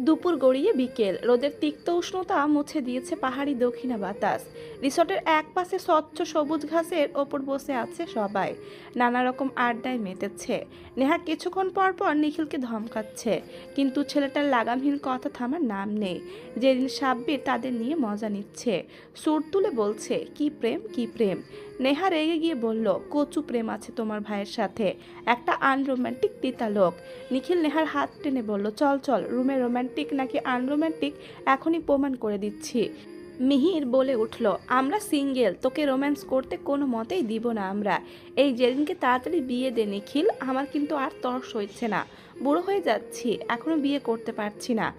দুপুর গড়িয়ে বিকেল। রোদের তিক্ত উষ্ণতা মুছে দিয়েছে পাহাড়ি দক্ষিণা বাতাস। রিসর্টের এক পাশে স্বচ্ছ সবুজ ঘাসের ওপর বসে আছে সবাই। নানা রকম আড্ডায় মেতেছে। নেহা কিছুক্ষণ পর পর নিখিলকে ধমকাচ্ছে। কিন্তু ছেলেটার লাগামহীন কথা থামার নাম নেই। যেদিন সাব্বির তাদের নিয়ে মজা নিচ্ছে। সুর তুলে বলছে, কি প্রেম কি প্রেম। নেহা রেগে গিয়ে বলল, কচু প্রেম আছে তোমার ভাইয়ের সাথে। একটা আনরোম্যান্টিক তিতা লোক। নিখিল নেহার হাত টেনে বলল, চল চল, রুমে রোম্যান্টিক নাকি আনরোম্যান্টিক? এখনই প্রমাণ করে দিচ্ছি। মিহির বলে উঠল, আমরা সিঙ্গেল, তোকে রোম্যান্স করতে কোনো মতেই দিব না আমরা। এই যেদিনকে তাড়াতাড়ি বিয়ে দে নিখিল, আমার কিন্তু আর তরস হচ্ছে না। বুড়ো হয়ে যাচ্ছি, এখনও বিয়ে করতে পারছি না।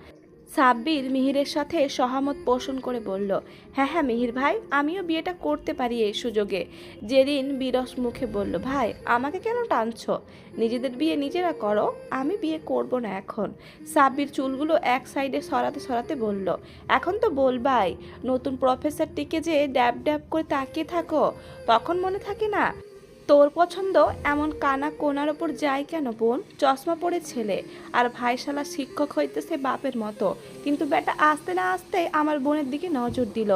সাব্বির মিহিরের সাথে সহমত পোষণ করে বলল হ্যাঁ হ্যাঁ মিহির ভাই, আমিও বিয়েটা করতে পারি এই সুযোগে। যেদিন বিরস মুখে বলল, ভাই, আমাকে কেন টানছ? নিজেদের বিয়ে নিজেরা করো, আমি বিয়ে করব না এখন। সাব্বির চুলগুলো এক সাইডে সরাতে সরাতে বলল, এখন তো বলবাই, নতুন প্রফেসরটিকে যে ড্যাব ড্যাব করে তাকিয়ে থাকো, তখন মনে থাকে না তোর পছন্দ এমন কানা কোনার ওপর যায় কেন বোন? চশমা পরে ছেলে। আর ভাইশালা শিক্ষক হইতেছে বাপের মতো। কিন্তু বেটা আসতে না আসতে আমার বোনের দিকে নজর দিল।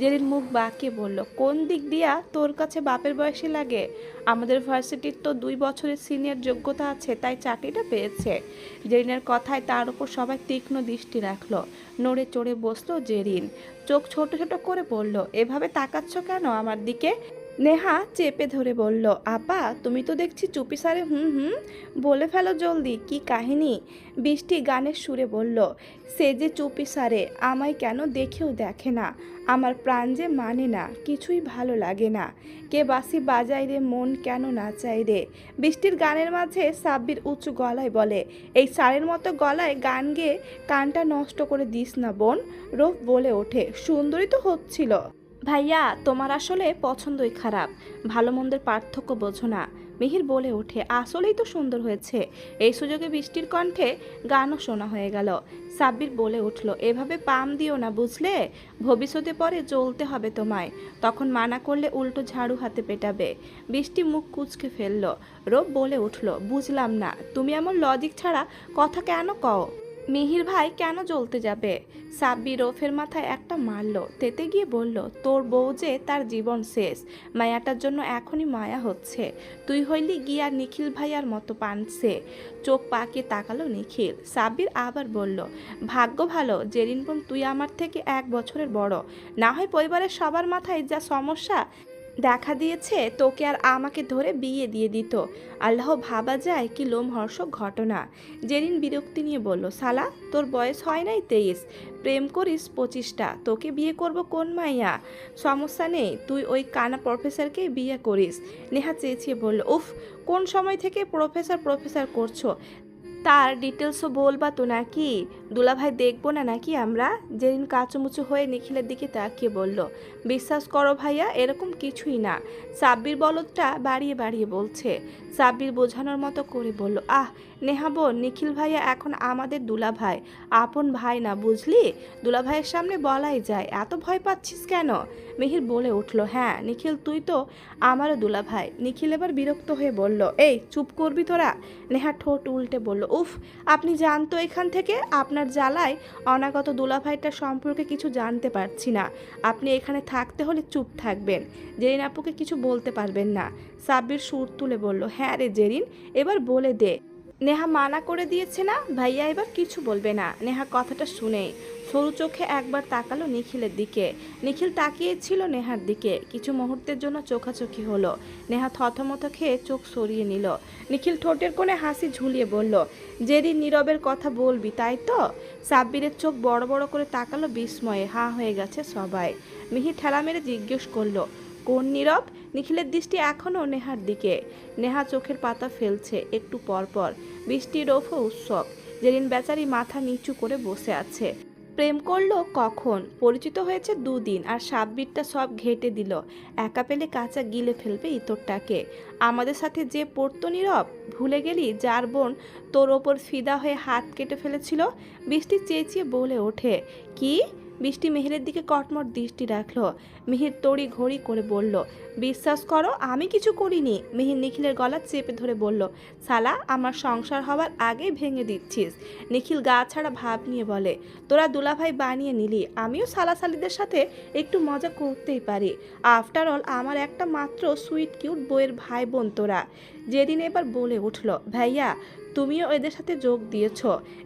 যেদিন মুখ বাঁকিয়ে বলল, কোন দিক দিয়া তোর কাছে বাপের বয়সী লাগে? আমাদের ভার্সিটির তো দুই বছরের সিনিয়র যোগ্যতা আছে, তাই চাকরিটা পেয়েছে। জেরিনের কথায় তার উপর সবাই তীক্ষ্ণ দৃষ্টি রাখল। নড়ে চড়ে বসল জেরিন। চোখ ছোট ছোট করে বলল, এভাবে তাকাচ্ছ কেন আমার দিকে? নেহা চেপে ধরে বলল, আপা, তুমি তো দেখছি চুপি সারে হুম হুম বলে ফেলো জলদি, কি কাহিনী? বৃষ্টি গানের সুরে বলল, সে যে চুপি সারে, আমায় কেন দেখেও দেখে না? আমার প্রাণ যে মানে না, কিছুই ভালো লাগে না। কে বাসি বাজাই রে, মন কেন না চাই রে? বৃষ্টির গানের মাঝে সাব্বির উঁচু গলায় বলে, এই সারের মতো গলায় গান গেয়ে কানটা নষ্ট করে দিস না বোন। রোফ বলে ওঠে, সুন্দরী তো হচ্ছিল। ভাইয়া, তোমার আসলে পছন্দই খারাপ। ভালো মন্দের পার্থক্য বোঝো না। মিহির বলে ওঠে, আসলেই তো সুন্দর হয়েছে। এই সুযোগে বৃষ্টির কণ্ঠে গানও শোনা হয়ে গেল। সাব্বির বলে উঠল, এভাবে পাম দিও না বুঝলে? ভবিষ্যতে পরে জ্বলতে হবে তোমায়। তখন মানা করলে উল্টো ঝাড়ু হাতে পেটাবে। বৃষ্টি মুখ কুচকে ফেলল। রোব বলে উঠল, বুঝলাম না। তুমি এমন লজিক ছাড়া কথা কেন কও? মিহির ভাই কেন জ্বলতে যাবে? সাব্বি রোফের মাথায় একটা মারলো, তেতে গিয়ে বলল, তোর বউ যে তার জীবন শেষ, মায়াটার জন্য এখনই মায়া হচ্ছে। তুই হইলি গিয়া নিখিল ভাইয়ার মতো পানছে চোখ পাকিয়ে তাকালো নিখিল। সাব্বির আবার বলল, ভাগ্য ভালো, জেরিন বোন তুই আমার থেকে এক বছরের বড়। না হয় পরিবারের সবার মাথায় যা সমস্যা দেখা দিয়েছে, তোকে আর আমাকে ধরে বিয়ে দিয়ে দিত। আল্লাহ ভাবা যায় কি লোমহর্ষক ঘটনা। জেরিন বিরক্তি নিয়ে বলল, সালা, তোর বয়স হয় নাই তেইশ। প্রেম করিস পঁচিশটা। তোকে বিয়ে করব কোন মাইয়া? সমস্যা নেই, তুই ওই কানা প্রফেসরকেই বিয়ে করিস। নেহা চেঁচিয়ে বলল, উফ, কোন সময় থেকে প্রফেসর প্রফেসর করছ? তার ডিটেলসও বলবা তো নাকি? দুলাভাই দেখব না নাকি আমরা? যেদিন কাচুমুচু হয়ে নিখিলের দিকে তাকিয়ে বলল, বিশ্বাস করো ভাইয়া, এরকম কিছুই না। সাব্বির বলদটা বাড়িয়ে বাড়িয়ে বলছে। সাব্বির বোঝানোর মতো করে বলল, আহ, নেহা বোন, নিখিল ভাইয়া এখন আমাদের দুলাভাই। আপন ভাই না, বুঝলি? দুলাভাইয়ের সামনে বলাই যায়। এত ভয় পাচ্ছিস কেন? মিহির বলে উঠল হ্যাঁ নিখিল, তুই তো আমারও দুলাভাই। নিখিল এবার বিরক্ত হয়ে বলল, এই, চুপ করবি তোরা? নেহা ঠোঁট উল্টে বলল উফ, আপনি জানতো এখান থেকে? আপনার জ্বালায় অনাগত দুলাভাইটা সম্পর্কে কিছু জানতে পারছি না। আপনি এখানে থাকতে হলে চুপ থাকবেন। জেরিন আপুকে কিছু বলতে পারবেন না। সাব্বির সুর তুলে বলল হ্যাঁ রে জেরিন, এবার বলে দে। নেহা মানা করে দিয়েছে না? ভাইয়া এবার কিছু বলবে না। নেহা কথাটা শুনে সরু চোখে একবার তাকালো নিখিলের দিকে। নিখিল তাকিয়েছিল নেহার দিকে। কিছু মুহূর্তের জন্য চোখাচোখি হলো। নেহা থতমত খেয়ে চোখ সরিয়ে নিল। নিখিল ঠোঁটের কোণে হাসি ঝুলিয়ে বলল, যেদিন নীরবের কথা বলবি, তাই তো? সাব্বিরের চোখ বড় বড় করে তাকালো বিস্ময়ে। হা, হয়ে গেছে সবাই। মিহির ঠেলা মেরে জিজ্ঞেস করল, কোন নীরব? নিখিলের দৃষ্টি এখনও নেহার দিকে। নেহা চোখের পাতা ফেলছে একটু পরপর। বৃষ্টির ওফো উৎসব। যেদিন বেচারি মাথা নিচু করে বসে আছে। প্রেম করল কখন? পরিচিত হয়েছে দুদিন আর সাব্বিরটা সব ঘেটে দিল। একা পেলে কাঁচা গিলে ফেলবে ইতরটাকে। আমাদের সাথে যে পড়তো নীরব, ভুলে গেলি যার বোন তোর ওপর ফিদা হয়ে হাত কেটে ফেলেছিল? বৃষ্টি চেঁচিয়ে বলে ওঠে, কি? বৃষ্টি মেহেরের দিকে কটমট দৃষ্টি রাখল। মিহির তড়ি ঘড়ি করে বলল, বিশ্বাস করো, আমি কিছু করিনি। মিহির নিখিলের গলা চেপে ধরে বলল, সালা, আমার সংসার হওয়ার আগেই ভেঙে দিচ্ছিস। নিখিল গা ছাড়া ভাব নিয়ে বলে, তোরা দুলাভাই বানিয়ে নিলি, আমিও সালাসালিদের সাথে একটু মজা করতেই পারি। আফটার অল আমার একটা মাত্র সুইট কিউট বইয়ের ভাই বোন তোরা। যেদিন এবার বলে উঠল, ভাইয়া তুমিও এদের সাথে যোগ দিয়েছ।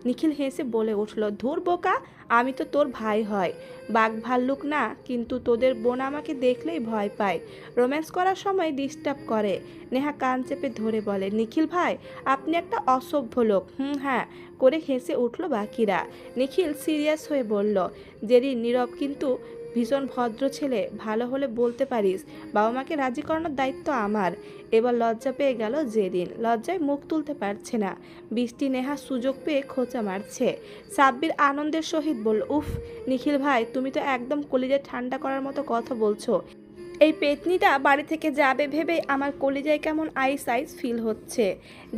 নিখিল হেসে বলে উঠল, ধুর বোকা, আমি তো তোর ভাই হয়। বাঘ ভাল্লুক না, কিন্তু তোদের বোন আমাকে দেখলেই ভয় পায়। রোম্যান্স করার সময় ডিস্টার্ব করে। নেহা কান চেপে ধরে বলে, নিখিল ভাই, আপনি একটা অসভ্য লোক। হুম হ্যাঁ করে হেসে উঠল বাকিরা। নিখিল সিরিয়াস হয়ে বলল, জেরি, নীরব, কিন্তু ভীষণ ভদ্র ছেলে, ভালো হলে বলতে পারিস বাবা মাকে রাজি করানোর দায়িত্ব আমার। এবার লজ্জা পেয়ে গেল যেদিন লজ্জায় মুখ তুলতে পারছে না। বৃষ্টি নেহা সুযোগ পেয়ে খোঁচা মারছে। সাব্বির আনন্দের সহিত বলল, উফ, নিখিল ভাই, তুমি তো একদম কলিজা ঠান্ডা করার মতো কথা বলছো। এই পেতনিটা বাড়ি থেকে যাবে ভেবে আমার কলিজায় কেমন আইস আইস ফিল হচ্ছে।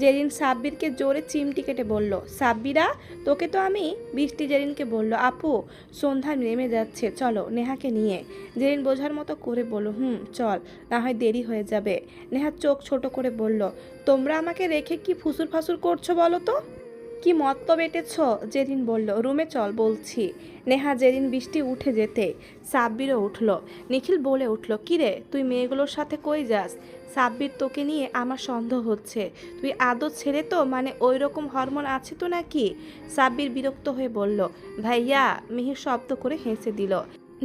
জেরিন সাব্বিরকে জোরে চিমটি কেটে বলল, সাব্বিরা, তোকে তো আমি বৃষ্টি জেরিনকে বলল, আপু, সন্ধ্যা নেমে যাচ্ছে, চলো নেহাকে নিয়ে। জেরিন বোঝার মতো করে বলল, হুম, চল, না হয় দেরি হয়ে যাবে। নেহা চোখ ছোট করে বলল, তোমরা আমাকে রেখে কি ফুসুর ফাসুর করছ বলো তো? কি মত্ত বেটেছ? জেরিন বলল, রুমে চল, বলছি। নেহা জেরিন বৃষ্টি উঠে যেতে সাব্বিরও উঠল। নিখিল বলে উঠল কিরে তুই মেয়েগুলোর সাথে কই যাস? সাব্বির তোকে নিয়ে আমার সন্দেহ হচ্ছে। তুই আদৌ ছেড়ে তো মানে ওই রকম হরমোন আছে তো নাকি? সাব্বির বিরক্ত হয়ে বলল, ভাইয়া, মিহির শব্দ করে হেসে দিল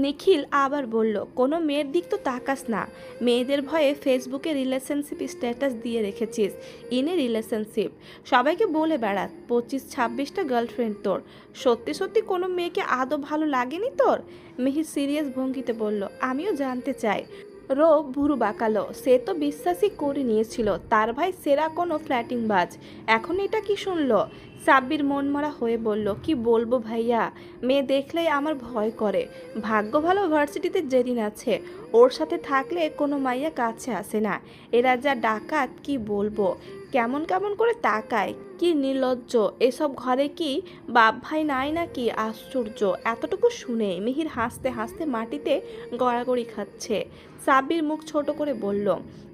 নিখিল আবার বলল, কোনো মেয়ের দিক তো তাকাস না। মেয়েদের ভয়ে ফেসবুকে রিলেশনশিপ স্ট্যাটাস দিয়ে রেখেছিস। ইনে রিলেশনশিপ সবাইকে বলে বেড়াত, পঁচিশ ছাব্বিশটা গার্লফ্রেন্ড তোর। সত্যি সত্যি কোনো মেয়েকে আদৌ ভালো লাগেনি তোর? মেহির সিরিয়াস ভঙ্গিতে বলল, আমিও জানতে চাই। রো ভুরু বাঁকালো। সে তো বিশ্বাসই করে নিয়েছিল, তার ভাই সেরা কোনো ফ্ল্যাটিং বাজ এখন এটা কি শুনলো? সাব্বির মনমরা হয়ে বলল, কি বলব ভাইয়া? মেয়ে দেখলেই আমার ভয় করে। ভাগ্য ভালো ভার্সিটিতে জেরিন আছে, ওর সাথে থাকলে কোনো মাইয়া কাছে আসে না। এরা যা ডাকাত, কি বলব? কেমন কেমন করে তাকায় কি নির্লজ্জ এসব ঘরে কি বাপ ভাই নাই নাকি? আশ্চর্য। এতটুকু শুনে মিহির হাসতে হাসতে মাটিতে গড়াগড়ি খাচ্ছে। সাব্বির মুখ ছোট করে বলল,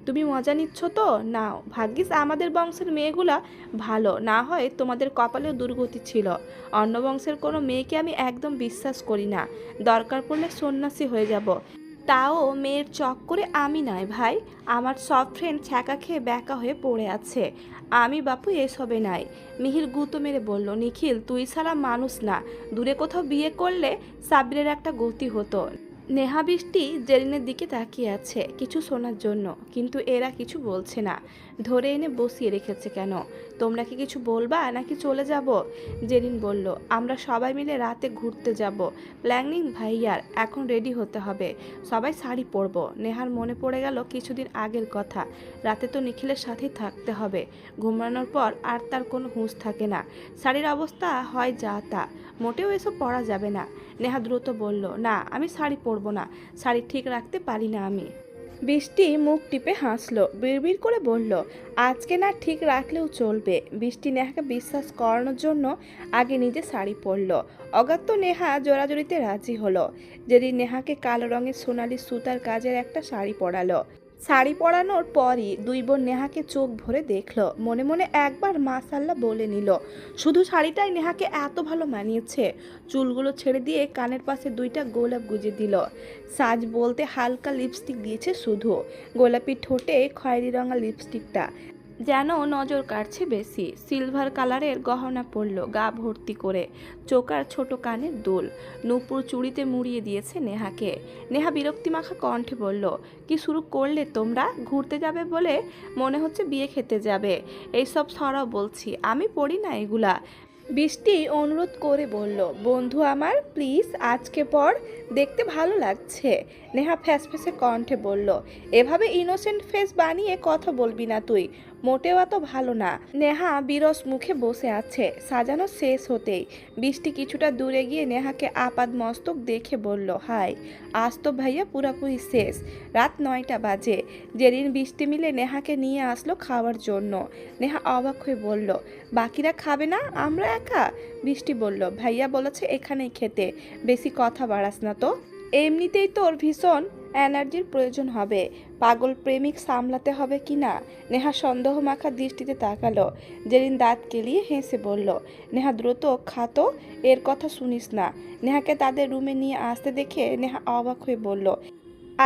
তুমি মজা নিচ্ছ তো? নাও, ভাগ্যিস আমাদের বংশের মেয়েগুলা ভালো। না হয় তোমাদের কপালেও দুর্গতি ছিল। অন্য বংশের কোনো মেয়েকে আমি একদম বিশ্বাস করি না। দরকার পড়লে সন্ন্যাসী হয়ে যাব। তাও মেয়ের চক্করে আমি নয় ভাই। আমার সব ফ্রেন্ড ছ্যাঁকা খেয়ে ব্যাকা হয়ে পড়ে আছে। আমি বাপু এসবে নাই। মিহির গুঁতো মেরে বলল, নিখিল, তুই ছাড়া মানুষ না। দূরে কোথাও বিয়ে করলে সাবিরের একটা গতি হতো। নেহা বৃষ্টি জেরিনের দিকে তাকিয়ে আছে কিছু শোনার জন্য, কিন্তু এরা কিছু বলছে না। ধরে এনে বসিয়ে রেখেছে কেন? তোমরা কি কিছু বলবা নাকি চলে যাব? জেরিন বলল, আমরা সবাই মিলে রাতে ঘুরতে যাব। প্ল্যানিং ভাইয়ার, এখন রেডি হতে হবে। সবাই শাড়ি পরবো। নেহার মনে পড়ে গেল কিছুদিন আগের কথা। রাতে তো নিখিলের সাথেই থাকতে হবে। ঘুমানোর পর আর তার কোনো হুঁশ থাকে না। শাড়ির অবস্থা হয় যা তা। মোটেও এসব পরা যাবে না। নেহা দ্রুত বলল, না, আমি শাড়ি পরবো না। শাড়ি ঠিক রাখতে পারি না আমি। বৃষ্টি মুখ টিপে হাসলো, বিড়বিড় করে বলল, আজকে না ঠিক রাখলেও চলবে। বৃষ্টি নেহাকে বিশ্বাস করানোর জন্য আগে নিজে শাড়ি পরলো। অগাত্য নেহা জোড়াজড়িতে রাজি হলো। যেদিন নেহাকে কালো রঙের সোনালি সুতার কাজের একটা শাড়ি পরালো। শাড়ি পরানোর পরই দুই বোন নেহাকে চোখ ভরে দেখল। মনে মনে একবার মাসাল্লা বলে নিল, শুধু শাড়িটাই নেহাকে এত ভালো মানিয়েছে। চুলগুলো ছেড়ে দিয়ে কানের পাশে দুইটা গোলাপ গুজে দিল। সাজ বলতে হালকা লিপস্টিক দিয়েছে শুধু। গোলাপি ঠোঁটে খয়েরি রঙা লিপস্টিকটা যেন নজর কাটছে বেশি। সিলভার কালারের গহনা পরল গা ভর্তি করে। চোকার ছোট কানের দুল। নূপুর চুড়িতে মুড়িয়ে দিয়েছে নেহাকে। নেহা বিরক্তি মাখা কণ্ঠে বলল, কি শুরু করলে তোমরা? ঘুরতে যাবে বলে মনে হচ্ছে বিয়ে খেতে যাবে। এইসব সরাও বলছি, আমি পড়ি না এগুলা। বৃষ্টি অনুরোধ করে বলল, বন্ধু আমার, প্লিজ আজকে পর দেখতে ভালো লাগছে। নেহা ফ্যাস ফ্যাসে কণ্ঠে বলল, এভাবে ইনোসেন্ট ফেস বানিয়ে কথা বলবি না তুই। মোটেও এত ভালো না। নেহা বিরস মুখে বসে আছে। সাজানো শেষ হতেই বৃষ্টি কিছুটা দূরে গিয়ে নেহাকে আপাদ মস্তক দেখে বলল হাই আজ তো ভাইয়া পুরাপুরি শেষ। রাত নয়টা বাজে। যেদিন বৃষ্টি মিলে নেহাকে নিয়ে আসলো খাওয়ার জন্য। নেহা অবাক হয়ে বলল, বাকিরা খাবে না? আমরা একা? বৃষ্টি বলল, ভাইয়া বলেছে এখানেই খেতে। বেশি কথা বাড়াস না তো। এমনিতেই তোর ভীষণ এনার্জির প্রয়োজন হবে। পাগল প্রেমিক সামলাতে হবে কি না? নেহা সন্দেহ মাখা দৃষ্টিতে তাকালো। যেদিন দাঁত কেলিয়ে হেসে বলল, নেহা দ্রুত খাতো এর কথা শুনিস না। নেহাকে তাদের রুমে নিয়ে আসতে দেখে নেহা অবাক হয়ে বলল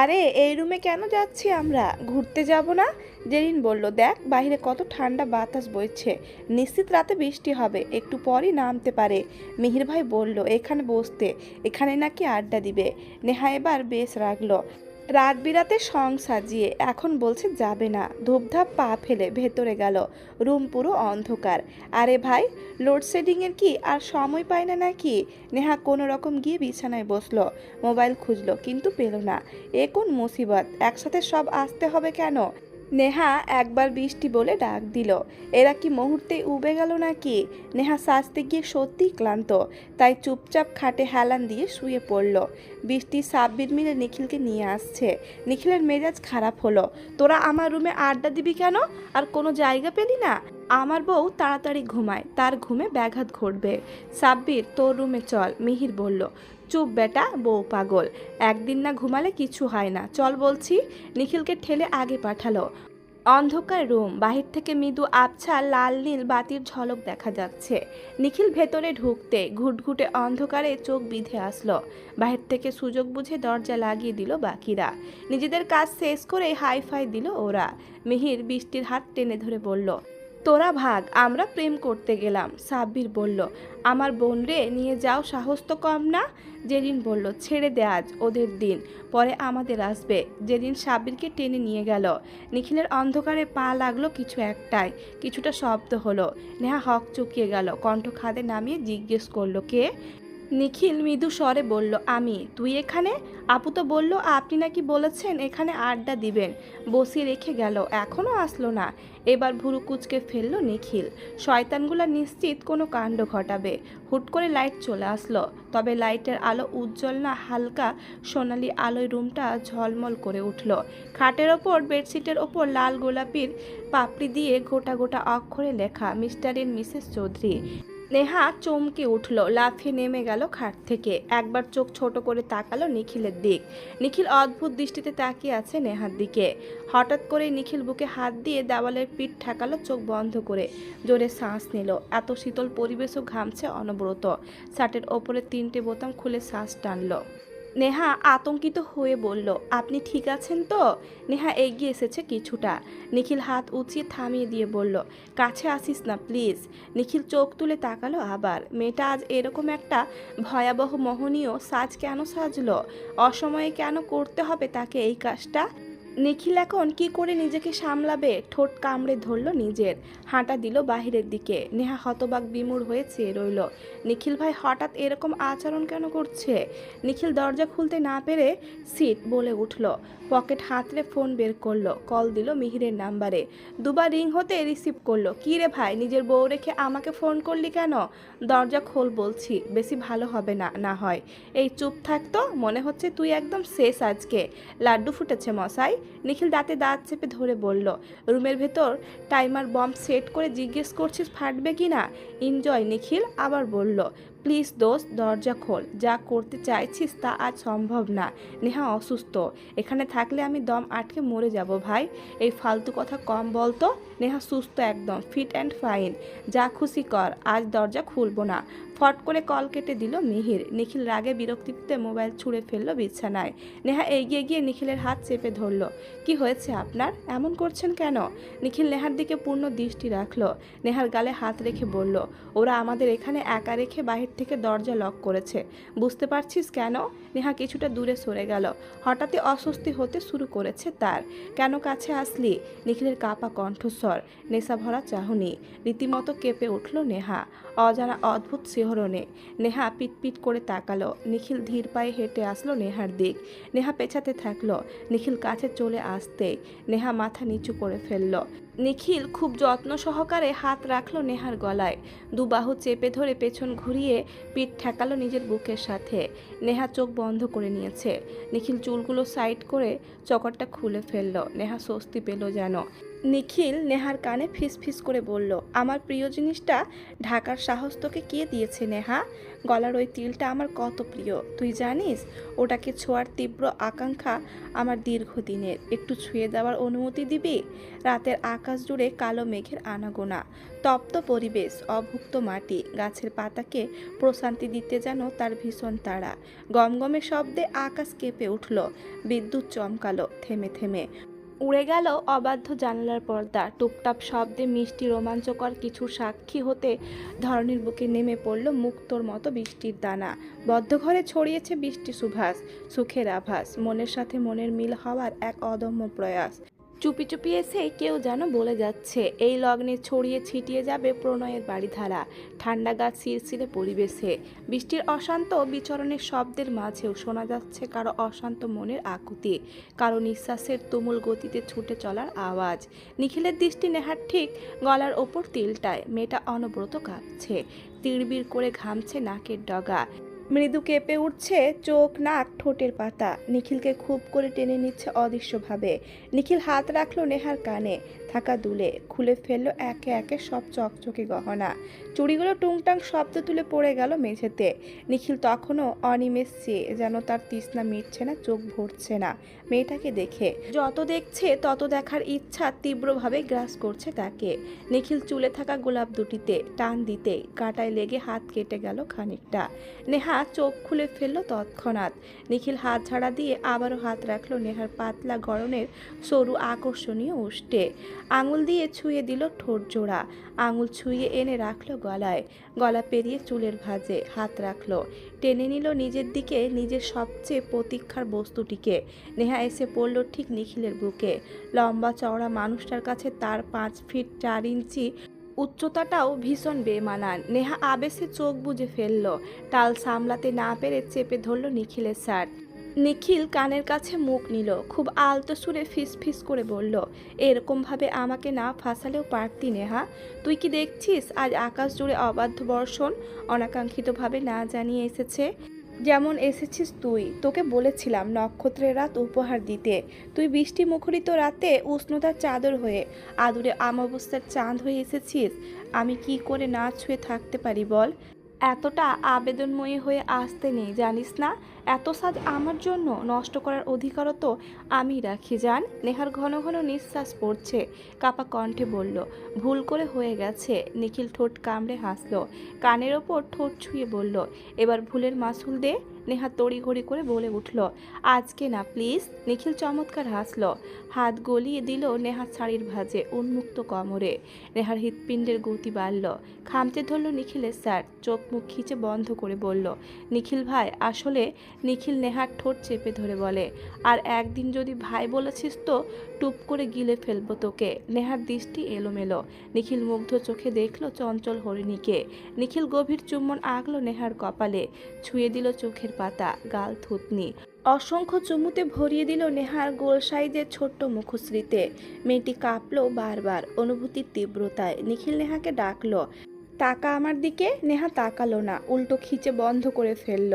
আরে, এই রুমে কেন যাচ্ছি আমরা? ঘুরতে যাব না? জেরিন বলল, দেখ বাহিরে কত ঠান্ডা বাতাস বইছে। নিশ্চিত রাতে বৃষ্টি হবে, একটু পরই নামতে পারে। মিহির ভাই বলল, এখানে বসতে এখানে নাকি আড্ডা দিবে। নেহা এবার বেশ রাগলো। রাত বিরাতে সং সাজিয়ে এখন বলছে যাবে না। ধূপধাপ পা ফেলে ভেতরে গেল। রুম পুরো অন্ধকার। আরে ভাই, লোডশেডিংয়ের কি আর সময় পায় না নাকি? নেহা কোনো রকম গিয়ে বিছানায় বসল। মোবাইল খুঁজলো, কিন্তু পেল না। এ কোন মুসিবত? একসাথে সব আসতে হবে কেন? নেহা একবার বৃষ্টি বলে ডাক দিল, এরা কি মুহূর্তে উবে গেল নাকি? নেহা সাজতে গিয়ে সত্যিই ক্লান্ত, তাই চুপচাপ খাটে হেলান দিয়ে শুয়ে পড়ল। বৃষ্টি সাব্বির মিলে নিখিলকে নিয়ে আসছে। নিখিলের মেজাজ খারাপ হলো, তোরা আমার রুমে আড্ডা দিবি কেন? আর কোনো জায়গা পেলি না? আমার বউ তাড়াতাড়ি ঘুমায়, তার ঘুমে ব্যাঘাত ঘটবে। সাব্বির, তোর রুমে চল, মিহির বলল। চুপ বেটা, বউ পাগল। একদিন না ঘুমালে কিছু হয় না। চল বলছি, নিখিলকে ঠেলে আগে পাঠালো। অন্ধকার রুম, বাহির থেকে মৃদু আবছা লাল নীল বাতির ঝলক দেখা যাচ্ছে। নিখিল ভেতরে ঢুকতে ঘুটঘুটে অন্ধকারে চোখ বিধে আসলো। বাহির থেকে সুযোগ বুঝে দরজা লাগিয়ে দিল বাকিরা। নিজেদের কাজ শেষ করে হাই ফাই দিল ওরা। মিহির বৃষ্টির হাত টেনে ধরে বলল তোরা ভাগ, আমরা প্রেম করতে গেলাম। সাব্বির বলল, আমার বোন রে, নিয়ে যাও, সাহস তো কম না? যেদিন বলল, ছেড়ে দে আজ ওদের দিন, পরে আমাদের আসবে। যেদিন সাব্বিরকে টেনে নিয়ে গেল। নিখিলের অন্ধকারে পা লাগল কিছু একটাই, কিছুটা শব্দ হলো। নেহা হক চুকিয়ে গেল, কণ্ঠ খাদে নামিয়ে জিজ্ঞেস করল, কে? নিখিল মৃদু স্বরে বলল আমি তুই এখানে? আপু তো বলল, আপনি নাকি বলেছেন এখানে আড্ডা দিবেন। বসিয়ে রেখে গেল এখনও আসলো না। এবার ভুরু কুচকে ফেলল নিখিল। শয়তানগুলা নিশ্চিত কোনো কাণ্ড ঘটাবে। হুট করে লাইট চলে আসলো। তবে লাইটের আলো উজ্জ্বল না, হালকা সোনালি আলোয় রুমটা ঝলমল করে উঠল। খাটের ওপর, বেডশিটের ওপর লাল গোলাপির পাপড়ি দিয়ে গোটা গোটা অক্ষরে লেখা, mister and missus Chowdhury. Neha চমকে উঠল। লাফিয়ে নেমে গেল খাট থেকে। একবার চোখ ছোট করে তাকালো নিখিলের দিক। নিখিল অদ্ভুত দৃষ্টিতে তাকিয়ে আছে নেহার দিকে। হঠাৎ করে নিখিল বুকে হাত দিয়ে দেওয়ালের পিঠ ঠেকালো, চোখ বন্ধ করে জোরে শ্বাস নিল। এত শীতল পরিবেশও ঘামছে অনবরত। শার্টের ওপরে তিনটে বোতাম খুলে শ্বাস টানলো। নেহা আতঙ্কিত হয়ে বলল, আপনি ঠিক আছেন তো? নেহা এগিয়ে এসেছে কিছুটা। নিখিল হাত উঁচিয়ে থামিয়ে দিয়ে বলল, কাছে আসিস না, প্লিজ। নিখিল চোখ তুলে তাকালো আবার। মেয়েটা আজ এরকম একটা ভয়াবহ মোহনীয় সাজ কেন সাজলো? অসময়ে কেন করতে হবে তাকে এই কাজটা? নিখিল এখন কি করে নিজেকে সামলাবে? ঠোঁট কামড়ে ধরল নিজের। হাঁটা দিল বাহিরের দিকে। নেহা হতবাক বিমূঢ় হয়ে চেয়ে রইল। নিখিল ভাই হঠাৎ এরকম আচরণ কেন করছে? নিখিল দরজা খুলতে না পেরে সিট বলে উঠল। পকেট হাতড়ে ফোন বের করল। কল দিল মিহিরের নাম্বারে। দুবার রিং হতে রিসিভ করল। কি রে ভাই, নিজের বউ রেখে আমাকে ফোন করলি কেন? দরজা খোল, বলছি। বেশি ভালো হবে না না হয়। এই চুপ থাকতো মনে হচ্ছে তুই একদম শেষ আজকে। লাড্ডু ফুটেছে মশাই। নিখিল দাঁতে দাঁত চেপে ধরে বলল, রুমের ভেতর টাইমার বম সেট করে জিজ্ঞেস করছিস ফাটবে কি না? এনজয়, নিখিল, আবার বলল, প্লিজ দোস্ত, দরজা খোল, যা করতে চাইছিস তা আজ সম্ভব না। নেহা অসুস্থ, এখানে থাকলে আমি দম আটকে মরে যাব ভাই। এই ফালতু কথা কম বলতো? নেহা সুস্থ একদম, ফিট অ্যান্ড ফাইন, যা খুশি কর, আজ দরজা খুলবো না। ফট করে কল কেটে দিল মিহির। নিখিল রাগে বিরক্তিতে মোবাইল ছুঁড়ে ফেলল বিছানায়। নেহা এগিয়ে গিয়ে নিখিলের হাত চেপে ধরলো। কি হয়েছে আপনার? এমন করছেন কেন? নিখিল নেহার দিকে পূর্ণ দৃষ্টি রাখল। নেহার গালে হাত রেখে বলল, ওরা আমাদের এখানে একা রেখে বাহির থেকে দরজা লক করেছে। বুঝতে পারছিস কেন? নেহা কিছুটা দূরে সরে গেল। হঠাৎই অস্বস্তি হতে শুরু করেছে তার। কেন কাছে আসলি? নিখিলের কাপা কণ্ঠস্বর। নেশা ভরা চাহনি। রীতিমতো কেঁপে উঠল নেহা। অজানা অদ্ভুত শিহরণে নেহা পিটপিট করে তাকালো। নিখিল ধীর পায়ে হেঁটে আসলো নেহার দিক। নেহা পেছাতে থাকল। নিখিল কাছে চলে আসতে নেহা মাথা নিচু করে ফেলল। নিখিল খুব যত্ন সহকারে হাত রাখল নেহার গলায়। দুবাহু চেপে ধরে পেছন ঘুরিয়ে পিঠ ঠেকালো নিজের বুকের সাথে। নেহা চোখ বন্ধ করে নিয়েছে। নিখিল চুলগুলো সাইড করে চকরটা খুলে ফেলল। নেহা স্বস্তি পেল যেন। নিখিল নেহার কানে ফিস ফিস করে বলল, আমার প্রিয় জিনিসটা ঢাকার সাহস তোকে কে দিয়েছে নেহা? গলার ওই তিলটা আমার কত প্রিয়। তুই জানিস, ওটাকে ছোঁয়ার তীব্র আকাঙ্ক্ষা আমার দীর্ঘদিনের। একটু ছুঁয়ে দেওয়ার অনুমতি দিবি? রাতের আকাশ জুড়ে কালো মেঘের আনাগোনা। তপ্ত পরিবেশ, অভুক্ত মাটি। গাছের পাতাকে প্রশান্তি দিতে যেন তার ভীষণ তাড়া। গমগমে শব্দে আকাশ কেঁপে উঠল। বিদ্যুৎ চমকালো, থেমে থেমে। উড়ে গেল অবাধ্য জানালার পর্দা। টুপটাপ শব্দে মিষ্টি রোমাঞ্চকর কিছু সাক্ষী হতে ধরনের বুকে নেমে পড়ল মুক্তর মতো বৃষ্টির দানা। বদ্ধ ঘরে ছড়িয়েছে বৃষ্টি সুভাষ, সুখের আভাস, মনের সাথে মনের মিল হওয়ার এক অদম্য প্রয়াস। চুপি চুপি এসে কেউ যেন বলে যাচ্ছে, এই লগ্নে ছড়িয়ে ছিটিয়ে যাবে প্রণয়ের বাড়িধারা, ঠান্ডা গাছ শিরশিরে পরিবেশে। বৃষ্টির অশান্ত বিচরণের শব্দের মাঝেও শোনা যাচ্ছে কারও অশান্ত মনের আকুতি, কারও নিঃশ্বাসের তুমুল গতিতে ছুটে চলার আওয়াজ। নিখিলের দৃষ্টি নেহার ঠিক গলার ওপর তিলটায়, মেয়েটা অনবরত কাঁপছে, তিড়বিড় করে ঘামছে নাকের ডগা। মৃদু কেঁপে উঠছে চোখ, নাক, ঠোঁটের পাতা। নিখিলকে খুব করে টেনে নিচ্ছে অদৃশ্যভাবে। নিখিল হাত রাখল নেহার কানে। থাকা দুলে খুলে ফেলল একে একে সব চকচকে গহনা। চুড়িগুলো টুংটাং শব্দ তুলে পড়ে গেল মেঝেতে। নিখিল তখনও অনিমেষ চেয়ে যেন তার তৃষ্ণা মিটছে না, চোখ ভরছে না মেয়েটাকে দেখে। যত দেখছে, তত দেখার ইচ্ছা তীব্রভাবে গ্রাস করছে তাকে। নিখিল চুলে থাকা গোলাপ দুটিতে টান দিতে কাটায় লেগে হাত কেটে গেল খানিকটা। নেহা চোখ খুলে ফেলল তৎক্ষণাৎ। নিখিল হাত ঝাড়া দিয়ে আবারও হাত রাখল নেহার পাতলা গরনের সরু আকর্ষণীয় উষ্টে। আঙুল দিয়ে ছুঁয়ে দিল ঠোঁট জোড়া। আঙুল ছুঁয়ে এনে রাখল গলায়। গলা পেরিয়ে চুলের ভাঁজে হাত রাখল। টেনে নিল নিজের দিকে, নিজের সবচেয়ে প্রতীক্ষার বস্তুটিকে। নেহা এসে পড়ল ঠিক নিখিলের বুকে। লম্বা চওড়া মানুষটার কাছে তার পাঁচ ফিট চার ইঞ্চি উচ্চতাটাও ভীষণ বেমানান নেহা আবেশে চোখ বুজে ফেলল। টাল সামলাতে না পেরে চেপে ধরল নিখিলের শার্ট নিখিল কানের কাছে মুখ নিল, খুব আলতো সুরে ফিস ফিস করে বলল এরকমভাবে আমাকে না ফাঁসালেও পারতি নেহা। তুই কি দেখছিস আজ আকাশ জুড়ে অবাধ্য বর্ষণ? অনাকাঙ্ক্ষিতভাবে না জানিয়ে এসেছে? যেমন এসেছিস তুই। তোকে বলেছিলাম নক্ষত্রের রাত উপহার দিতে। তুই বৃষ্টি মুখরিত রাতে উষ্ণতার চাদর হয়ে, আদুরে আমাবস্যার চাঁদ হয়ে এসেছিস। আমি কি করে না ছুঁয়ে থাকতে পারি বল? এতটা আবেদনময়ী হয়ে আসতে নেই, জানিস না? এত সাজ আমার জন্য নষ্ট করার অধিকারও তো আমি রাখি যান নেহার ঘন ঘন নিঃশ্বাস পড়ছে। কাপা কণ্ঠে বলল, ভুল করে হয়ে গেছে। নিখিল ঠোঁট কামড়ে হাসল। কানের ওপর ঠোঁট ছুঁয়ে বলল, এবার ভুলের মাসুল দে। নেহা তড়িঘড়ি করে বলে উঠল, আজকে না, প্লিজ? নিখিল চমৎকার হাসল। হাত গলিয়ে দিল নেহার শাড়ির ভাঁজে উন্মুক্ত কমরে। নেহার হৃৎপিণ্ডের গতি বাড়ল। খামচে ধরল নিখিলের স্যার, চোখ মুখ খিচে বন্ধ করে বলল, নিখিল ভাই, আসলে নিখিল নেহার ঠোঁট চেপে ধরে বলে, আর একদিন যদি ভাই বলেছিস তো টুপ করে গিলে ফেলব তোকে। নেহার দৃষ্টি এলোমেলো। নিখিল মুগ্ধ চোখে দেখল চঞ্চল হরিণীকে। নিখিল গভীর চুম্বন আঁকলো নেহার কপালে। ছুঁয়ে দিল চোখের পাতা, গাল থুতনি। অসংখ্য চুমুতে ভরিয়ে দিল নেহার গোল সাইজের ছোট্ট মুখশ্রীতে। মেয়েটি কাঁপলো বারবার, অনুভূতির তীব্রতায়। নিখিল নেহাকে ডাকলো তাকা আমার দিকে, নেহা তাকালো না, উল্টো খিচে বন্ধ করে ফেলল।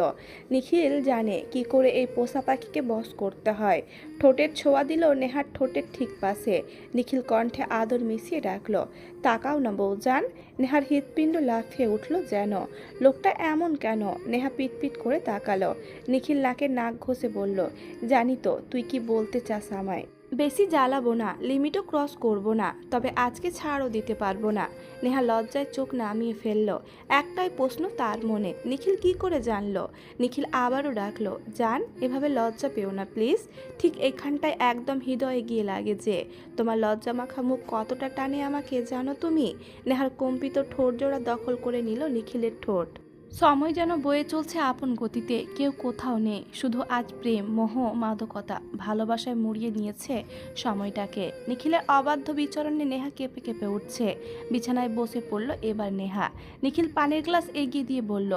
নিখিল জানে কি করে এই পোষা পাখিকে বস করতে হয়। ঠোঁটের ছোঁয়া দিল নেহার ঠোঁটের ঠিক পাশে। নিখিল কণ্ঠে আদর মিশিয়ে ডাকলো, তাকাও না বৌজান নেহার হৃৎপিণ্ড লাফিয়ে উঠল যেন। লোকটা এমন কেন? নেহা পিটপিট করে তাকালো। নিখিল নাকের নাক ঘষে বলল, জানি তো, তুই কি বলতে চাস আমায়? বেশি জ্বালাবো না, লিমিটও ক্রস করব না, তবে আজকে ছাড়ও দিতে পারব না। নেহা লজ্জায় চোখ নামিয়ে ফেলল। একটাই প্রশ্ন তার মনে, নিখিল কি করে জানলো? নিখিল আবারও ডাকলো, জান, এভাবে লজ্জা পেও না, প্লিজ। ঠিক এখানটায় একদম হৃদয়ে গিয়ে লাগে যে, তোমার লজ্জা মাখা মুখ কতটা টানে আমাকে, জানো তুমি? নেহার কম্পিত ঠোঁট জোড়া দখল করে নিল নিখিলের ঠোঁট। সময় যেন বয়ে চলছে আপন গতিতে, কেউ কোথাও নেই। শুধু আজ প্রেম, মোহ, মাদকতা, ভালোবাসায় মুড়িয়ে নিয়েছে সময়টাকে। নিখিলের অবাধ্য বিচরণে নেহা কেঁপে কেঁপে উঠছে। বিছানায় বসে পড়ল এবার নেহা। নিখিল পানির গ্লাস এগিয়ে দিয়ে বলল,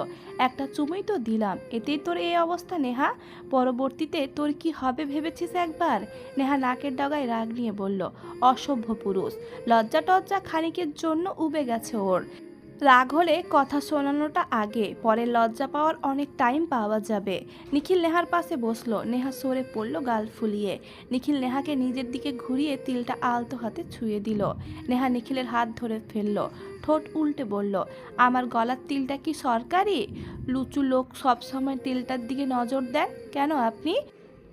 একটা চুমুই তো দিলাম। এতেই তোর এই অবস্থা নেহা? পরবর্তীতে তোর কি হবে ভেবেছিস একবার? নেহা নাকের ডগায় রাগ নিয়ে বলল, অসভ্য পুরুষ। লজ্জা টজ্জা খানিকের জন্য উবে গেছে ওর। রাগ হলে কথা শোনানোটা আগে, পরে লজ্জা পাওয়ার অনেক টাইম পাওয়া যাবে। নিখিল নেহার পাশে বসল, নেহা সরে পড়ল গাল ফুলিয়ে। নিখিল নেহাকে নিজের দিকে ঘুরিয়ে তিলটা আলতো হাতে ছুঁয়ে দিল। নেহা নিখিলের হাত ধরে ফেলল, ঠোঁট উল্টে বলল, আমার গলার তিলটা কি সরকারি? লুচু লোক সবসময় তিলটার দিকে নজর দেন? কেন আপনি?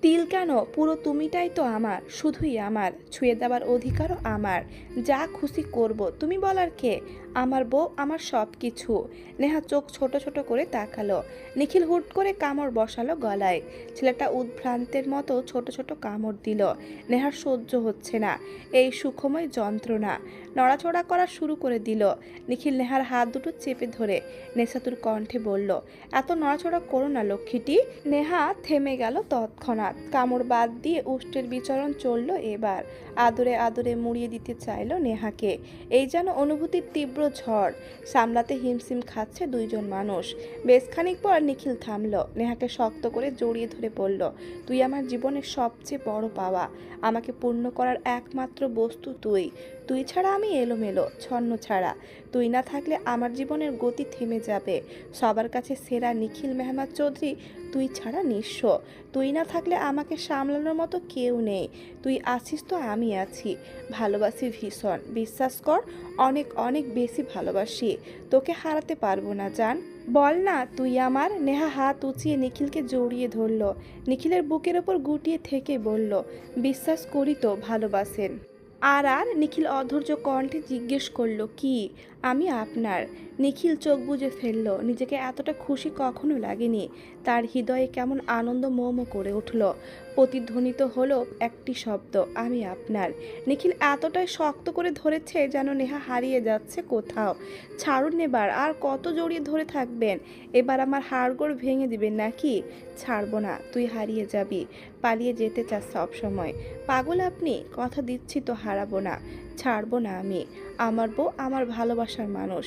তিল কেন? পুরো তুমিটাই তো আমার, শুধুই আমার, ছুঁয়ে দেওয়ার অধিকারও আমার। যা খুশি করব, তুমি বলার কে? আমার বউ আমার সব কিছু নেহা চোখ ছোট ছোট করে তাকালো। নিখিল হুট করে কামড় বসালো গলায়। ছেলেটা উদ্ভ্রান্তের মতো ছোট ছোট কামড় দিল। নেহার সহ্য হচ্ছে না। এই সুখময় যন্ত্রণা। নড়াচড়া করা শুরু করে দিল। নিখিল নেহার হাত দুটো চেপে ধরে নেশাতুর কণ্ঠে বলল, এত নড়াচড়া করো না লক্ষ্মীটি। নেহা থেমে গেল তৎক্ষণাৎ। কামড় বাদ দিয়ে উষ্টের বিচরণ চলল এবার। আদরে আদরে মুড়িয়ে দিতে চাইল নেহাকে। এই যেন অনুভূতির তীব্র ঝড়। সামলাতে হিমসিম খাচ্ছে দুইজন মানুষ। বেশ খানিক পর নিখিল থামল। নেহাকে শক্ত করে জড়িয়ে ধরে বলল, তুই আমার জীবনের সবচেয়ে বড় পাওয়া। আমাকে পূর্ণ করার একমাত্র বস্তু তুই। তুই ছাড়া আমি এলোমেলো, ছন্ন ছাড়া। তুই না থাকলে আমার জীবনের গতি থেমে যাবে। সবার কাছে সেরা নিখিল মেহমাদ চৌধুরী তুই ছাড়া নিঃস্ব। তুই না থাকলে আমাকে সামলানোর মতো কেউ নেই। তুই আছিস তো আমি আছি। ভালোবাসি ভীষণ। বিশ্বাস কর, অনেক অনেক বেশি ভালোবাসি। তোকে হারাতে পারব না, জান। বল না, তুই আমার নেহা হাত উঁচিয়ে নিখিলকে জড়িয়ে ধরল। নিখিলের বুকের ওপর গুটিয়ে থেকে বলল, বিশ্বাস করি তো ভালোবাসেন। আর আর নিখিল অধৈর্য কণ্ঠে জিজ্ঞেস করল কি? আমি আপনার। নিখিল চোখ বুজে ফেলল, নিজেকে এতটা খুশি কখনো লাগেনি। তার হৃদয়ে কেমন আনন্দ মোমো করে উঠল। প্রতিধ্বনিত হলো একটি শব্দ, আমি আপনার। নিখিল এতটাই শক্ত করে ধরেছে যেন নেহা হারিয়ে যাচ্ছে কোথাও। ছাড়ুন এবার, আর কত জড়িয়ে ধরে থাকবেন? এবার আমার হাড়গোড় ভেঙে দিবেন নাকি? ছাড়বো না, তুই হারিয়ে যাবি। পালিয়ে যেতে চাস সবসময়। পাগল আপনি? কথা দিচ্ছি তো হারাবো না। ছাড়বো না আমি। আমার বউ আমার ভালোবাসার মানুষ।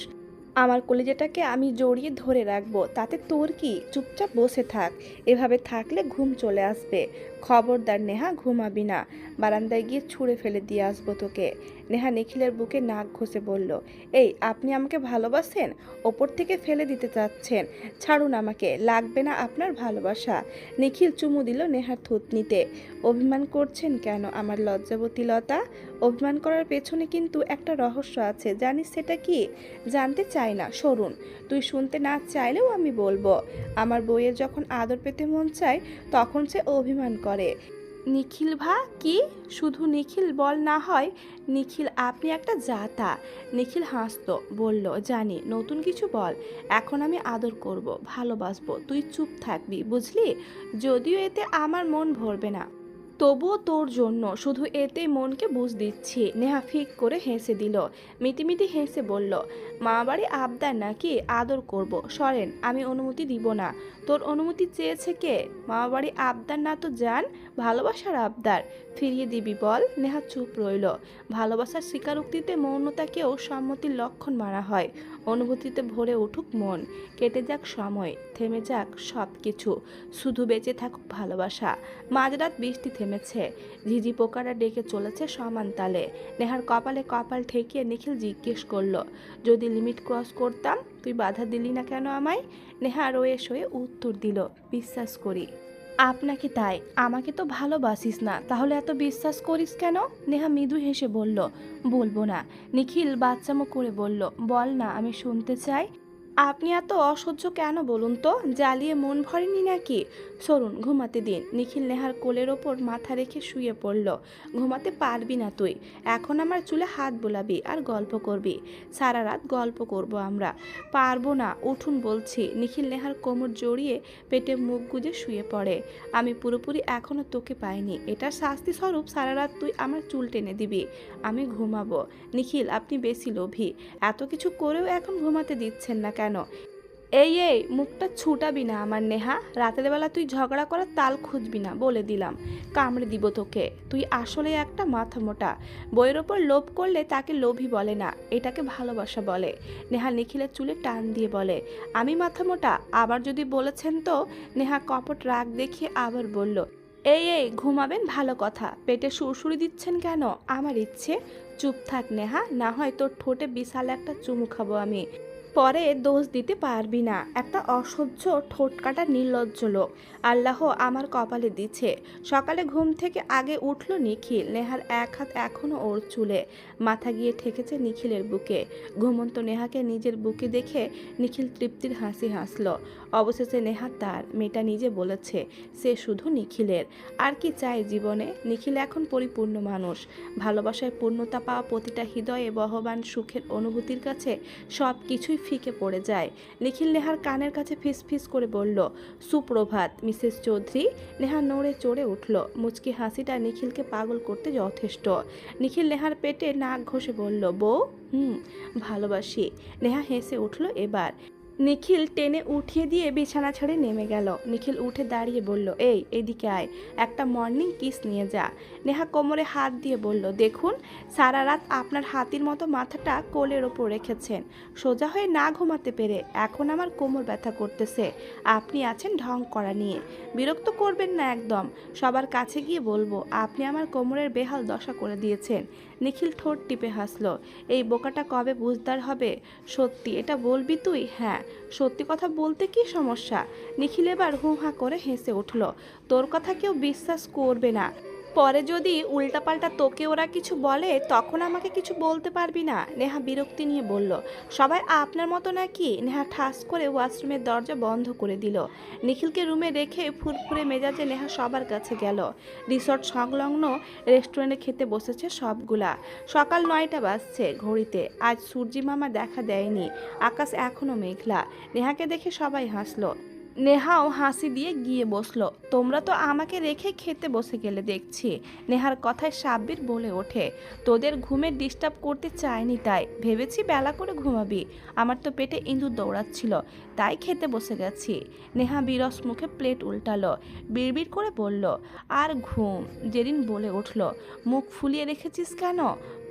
আমার কলিজাটাকে আমি জড়িয়ে ধরে রাখব। তাতে তোর কি? চুপচাপ বসে থাক। এভাবে থাকলে ঘুম চলে আসবে। খবরদার নেহা ঘুমাবি না। বারান্দায় গিয়ে ছুঁড়ে ফেলে দিয়ে আসব তোকে। নেহা নিখিলের বুকে নাক ঘষে বলল, এই, আপনি আমাকে ভালোবাসেন? ওপর থেকে ফেলে দিতে চাচ্ছেন। ছাড়ুন আমাকে, লাগবে না আপনার ভালোবাসা। নিখিল চুমু দিল নেহার থুতনিতে। অভিমান করছেন কেন আমার লজ্জাবতী লতা? অভিমান করার পেছনে কিন্তু একটা রহস্য আছে। জানিস সেটা কি? জানতে চাই না, সরুন। তুই শুনতে না চাইলেও আমি বলব। আমার বইয়ের যখন আদর পেতে মন চায়, তখন সে অভিমান করে। নিখিল ভা, কি? শুধু নিখিল বল না হয়, নিখিল, আপনি একটা জাতা নিখিল হাসত, বলল, জানি, নতুন কিছু বল, এখন আমি আদর করব, ভালোবাসবো, তুই চুপ থাকবি, বুঝলি? যদিও এতে আমার মন ভরবে না। তবুও তোর জন্য শুধু এতেই মনকে বুঝ দিচ্ছি। নেহা ফিক করে হেসে দিল। মিটিমিটি হেসে বলল মা বাড়ি আবদার নাকি আদর করব? সরেন, আমি অনুমতি দিব না। তোর অনুমতি চেয়েছে কে? মা বাড়ি আবদার না তো জান, ভালোবাসার আবদার। ফিরিয়ে দিবি বল। নেহা চুপ রইল। ভালোবাসার স্বীকারোক্তিতে মৌনতাকেও সম্মতির লক্ষণ মারা হয়। অনুভূতিতে ভরে উঠুক মন। কেটে যাক সময়, থেমে যাক সব কিছু শুধু বেঁচে থাকুক ভালোবাসা। মাঝরাত বৃষ্টি থেমেছে। ঝিঝি পোকারা ডেকে চলেছে সমান তালে। নেহার কপালে কপাল ঠেকিয়ে নিখিল জিজ্ঞেস করল, যদি লিমিট ক্রস করতাম, তুই বাধা দিলি না কেন আমায়? নেহা রয়ে শয়ে উত্তর দিল, বিশ্বাস করি। আপনাকে তাই, আমাকে তো ভালোবাসিস না, তাহলে এত বিশ্বাস করিস কেন? নেহা মৃদু হেসে বলল, বলব না। নিখিল বাচ্চামো করে বলল, বল না, আমি শুনতে চাই। আপনি এত অসহ্য কেন বলুন তো? জ্বালিয়ে মন ভরেনি নাকি? সরুন ঘুমাতে দিন। নিখিল নেহার কোলের ওপর মাথা রেখে শুয়ে পড়ল। ঘুমাতে পারবি না তুই। এখন আমার চুলে হাত বোলাবি আর গল্প করবি। সারা রাত গল্প করব আমরা। পারব না, উঠুন বলছি। নিখিল নেহার কোমর জড়িয়ে পেটে মুখ গুজে শুয়ে পড়ে। আমি পুরোপুরি এখনও তোকে পাইনি। এটা শাস্তি স্বরূপ সারা রাত তুই আমার চুল টেনে দিবি। আমি ঘুমাবো। নিখিল, আপনি বেশি লোভী। এত কিছু করেও এখন ঘুমাতে দিচ্ছেন না কেন এই এই, মুখটা ছুটাবি না আমার নেহা। রাতের বেলা তুই ঝগড়া করার তাল খুঁজবি না বলে দিলাম। কামড়ে দিব তোকে। তুই আসলে একটা মাথা মোটা। বইয়ের ওপর লোভ করলে তাকে লোভী বলে না, এটাকে ভালোবাসা বলে। নেহা নিখিলের চুলে টান দিয়ে বলে, আমি মাথা মোটা? আবার যদি বলেছেন তো? নেহা কপট রাগ দেখিয়ে আবার বলল, এই এই, ঘুমাবেন, ভালো কথা। পেটে সুরসুরি দিচ্ছেন কেন? আমার ইচ্ছে। চুপ থাক নেহা, না হয় তোর ঠোঁটে বিশাল একটা চুমু খাব আমি। পরে দোষ দিতে পারবি না। একটা অসহ্য ঠোঁটকাটা নির্লজ্জ লোক। আল্লাহ আমার কপালে দিচ্ছে। সকালে ঘুম থেকে আগে উঠল নিখিল। নেহার এক হাত এখনও ওর চুলে। মাথা গিয়ে ঠেকেছে নিখিলের বুকে। ঘুমন্ত নেহাকে নিজের বুকে দেখে নিখিল তৃপ্তির হাসি হাসল। অবশেষে নেহা তার মেয়েটা নিজে বলেছে, সে শুধু নিখিলের। আর কি চায় জীবনে? নিখিল এখন পরিপূর্ণ মানুষ। ভালোবাসায় পূর্ণতা পাওয়া প্রতিটা হৃদয়ে বহবান সুখের অনুভূতির কাছে সব কিছুই ফিকে পড়ে যায়। নিখিল নেহার কানের কাছে ফিস ফিস করে বলল, সুপ্রভাত মিসেস চৌধুরী নেহা নড়ে চড়ে উঠল। মুচকি হাসিটা নিখিলকে পাগল করতে যথেষ্ট। নিখিল নেহার পেটে নাক ঘষে বলল, বউ, হুম, ভালোবাসি। নেহা হেসে উঠল এবার। নিখিল টেনে উঠিয়ে দিয়ে বিছানা ছেড়ে নেমে গেল। নিখিল উঠে দাঁড়িয়ে বলল, এই, এদিকে আয়। একটা মর্নিং কিস নিয়ে যা। নেহা কোমরে হাত দিয়ে বলল, দেখুন, সারা রাত আপনার হাতির মতো মাথাটা কোলের ওপর রেখেছেন। সোজা হয়ে না ঘুমাতে পেরে এখন আমার কোমর ব্যথা করতেছে। আপনি আছেন ঢং করা নিয়ে। বিরক্ত করবেন না একদম। সবার কাছে গিয়ে বলব, আপনি আমার কোমরের বেহাল দশা করে দিয়েছেন। নিখিল ঠোঁট টিপে হাসলো, এই বোকাটা কবে বুঝদার হবে? সত্যি, এটা বলবি তুই? হ্যাঁ সত্যি কথা বলতে কি সমস্যা? নিখিল এবার হুহা করে হেসে উঠল, তোর কথা কেউ বিশ্বাস করবে না। পরে যদি উল্টাপাল্টা তোকে ওরা কিছু বলে, তখন আমাকে কিছু বলতে পারবি না। নেহা বিরক্তি নিয়ে বলল, সবাই আপনার মতো নাকি? নেহা ঠাস করে ওয়াশরুমের দরজা বন্ধ করে দিল। নিখিলকে রুমে রেখে ফুরফুরে মেজাজে নেহা সবার কাছে গেল। রিসর্ট সংলগ্ন রেস্টুরেন্টে খেতে বসেছে সবগুলা। সকাল নয়টা বাজছে ঘড়িতে। আজ সূর্যি মামা দেখা দেয়নি। আকাশ এখনও মেঘলা। নেহাকে দেখে সবাই হাসলো। নেহাও হাসি দিয়ে গিয়ে বসল। তোমরা তো আমাকে রেখে খেতে বসে গেলে দেখছি। নেহার কথায় সাব্বির বলে ওঠে। তোদের ঘুমে ডিস্টার্ব করতে চায়নি তাই। ভেবেছি বেলা করে ঘুমাবি। আমার তো পেটে ইঁদুর দৌড়াচ্ছিল, তাই খেতে বসে গেছি। নেহা বিরস মুখে প্লেট উল্টালো, বিড়বিড় করে বলল, আর ঘুম। জেরিন বলে উঠল, মুখ ফুলিয়ে রেখেছিস কেন?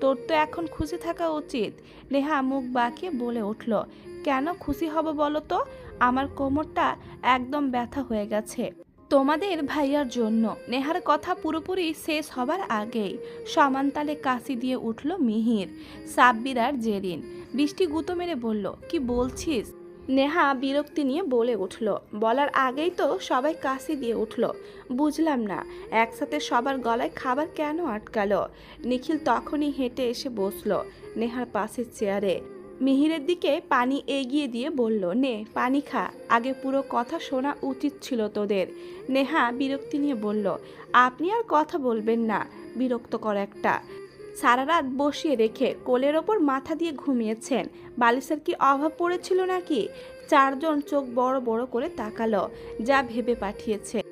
তোর তো এখন খুশি থাকা উচিত। নেহা মুখ বাঁকিয়ে বলে উঠল কেন খুশি হব বলো তো? আমার কোমরটা একদম ব্যথা হয়ে গেছে। তোমাদের ভাইয়ার জন্য। নেহার কথা পুরোপুরি শেষ হবার আগেই সমানতালে কাশি দিয়ে উঠল মিহির, সাব্বির আর জেরিন। বৃষ্টি গুঁতো মেরে বলল, কি বলছিস? নেহা বিরক্তি নিয়ে বলে উঠল, বলার আগেই তো সবাই কাশি দিয়ে উঠল। বুঝলাম না, একসাথে সবার গলায় খাবার কেন আটকালো? নিখিল তখনই হেঁটে এসে বসল নেহার পাশের চেয়ারে। মিহিরের দিকে পানি এগিয়ে দিয়ে বলল, নে, পানি খা। আগে পুরো কথা শোনা উচিত ছিল তোদের। নেহা বিরক্তি নিয়ে বলল, আপনি আর কথা বলবেন না। বিরক্তকর একটা। সারা রাত বসিয়ে রেখে কোলের ওপর মাথা দিয়ে ঘুমিয়েছেন। বালিশের কি অভাব পড়েছিল নাকি? চারজন চোখ বড় বড় করে তাকালো, যা ভেবে পাঠিয়েছে।